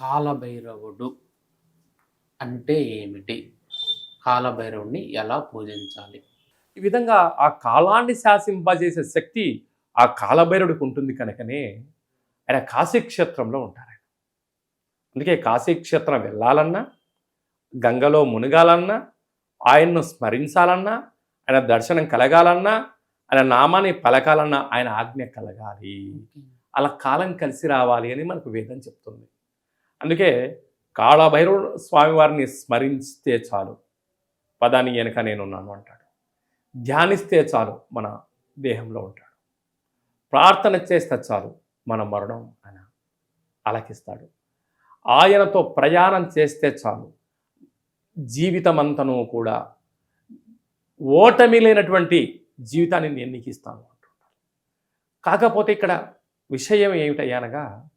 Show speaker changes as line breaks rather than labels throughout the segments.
కాలభైరవుడు అంటే ఏమిటి? కాలభైరవుడిని ఎలా పూజించాలి?
ఈ విధంగా ఆ కాలాన్ని శాసింపజేసే శక్తి ఆ కాలభైరుడికి ఉంటుంది కనుకనే ఆయన కాశీక్షేత్రంలో ఉంటారు ఆయన. అందుకే కాశీక్షేత్రం వెళ్ళాలన్నా గంగలో మునగాలన్నా ఆయన్ను స్మరించాలన్నా ఆయన దర్శనం కలగాలన్నా ఆయన నామాన్ని పలకాలన్నా ఆయన ఆజ్ఞ కలగాలి. అలా కాలం కలిసి రావాలి అని మనకు వేదం చెప్తుంది. అందుకే కాళభైరవ స్వామివారిని స్మరిస్తే చాలు. పదాన్ని వెనక నేనున్నాను అంటాడు. ధ్యానిస్తే చాలు మన దేహంలో ఉంటాడు. ప్రార్థన చేస్తే చాలు మన మరణం ఆయన అలకిస్తాడు ఆయనతో ప్రయాణం చేస్తే చాలు జీవితమంతను కూడా ఓటమి లేనటువంటి జీవితాన్ని నేను నీకు ఇస్తాను అంటున్నాడు కాకపోతే ఇక్కడ విషయం ఏమిటయ్యానగా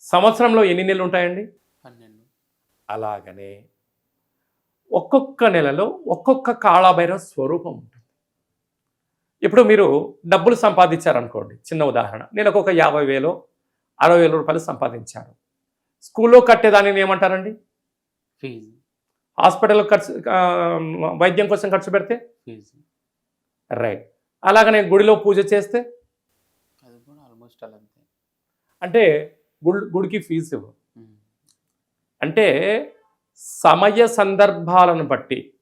సంవత్సరంలో ఎన్ని నెలలు ఉంటాయండి?
పన్నెండు.
అలాగనే ఒక్కొక్క నెలలో ఒక్కొక్క కాళభైరవ స్వరూపం ఉంటుంది. ఇప్పుడు మీరు డబ్బులు సంపాదించారనుకోండి చిన్న ఉదాహరణ. నేను ఒక్కొక్క యాభై వేలు అరవై వేల రూపాయలు సంపాదించాను స్కూల్లో కట్టేదాన్ని ఏమంటారండి?
ఫీజు.
హాస్పిటల్ ఖర్చు వైద్యం కోసం ఖర్చు పెడితే?
ఫీజు.
రైట్. అలాగనే గుడిలో పూజ చేస్తే?
అది కూడా ఆల్మోస్ట్ అలా
అంటే గుడి గుడికి ఫీజు ఇవ్వు.
ఉమ్.
అంటే సమయ సందర్భాలను బట్టి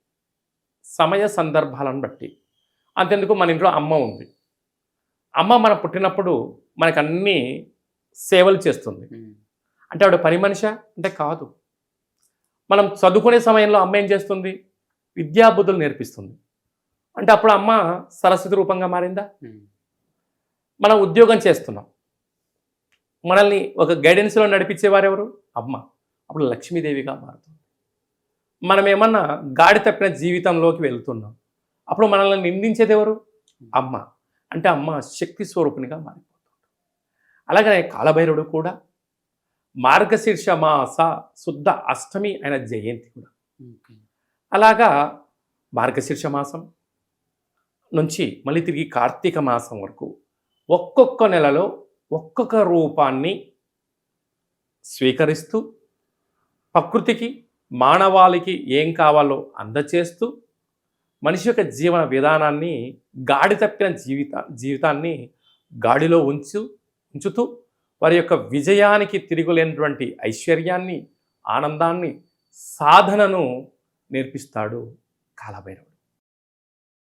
సమయ సందర్భాలను బట్టి. అంతెందుకు మన ఇంట్లో అమ్మ ఉంది. అమ్మ మన పుట్టినప్పుడు మనకు అన్ని సేవలు చేస్తుంది. అంటే ఆవిడ పని మనిషా? అంటే కాదు. మనం చదువుకునే సమయంలో అమ్మ ఏం చేస్తుంది? విద్యాబుద్ధులు నేర్పిస్తుంది. అంటే అప్పుడు అమ్మ సరస్వతి రూపంగా మారిందా. మనం ఉద్యోగం చేస్తున్నాం. మనల్ని ఒక గైడెన్స్లో నడిపించేవారు ఎవరు అమ్మ. అప్పుడు లక్ష్మీదేవిగా మారుతుంది. మనం ఏమన్నా గాడి తప్పిన జీవితంలోకి వెళ్తున్నాం. అప్పుడు మనల్ని నిందించేది ఎవరు అమ్మ. అంటే అమ్మ శక్తి స్వరూపిణిగా మారిపోతుంది. అలాగనే కాలభైరవుడు కూడా మార్గశీర్ష మాస శుద్ధ అష్టమి అయిన జయంతి కూడా. అలాగా మార్గశీర్ష మాసం నుంచి మళ్ళీ తిరిగి కార్తీక మాసం వరకు ఒక్కొక్క నెలలో ఒక్కొక్క రూపాన్ని స్వీకరిస్తూ ప్రకృతికి మానవాళికి ఏం కావాలో అందచేస్తూ మనిషి యొక్క జీవన విధానాన్ని గాడి తప్పిన జీవిత జీవితాన్ని గాడిలో ఉంచు ఉంచుతూ వారి యొక్క విజయానికి తిరుగులేనటువంటి ఐశ్వర్యాన్ని ఆనందాన్ని సాధనను నేర్పిస్తాడు కాలభైరవుడు.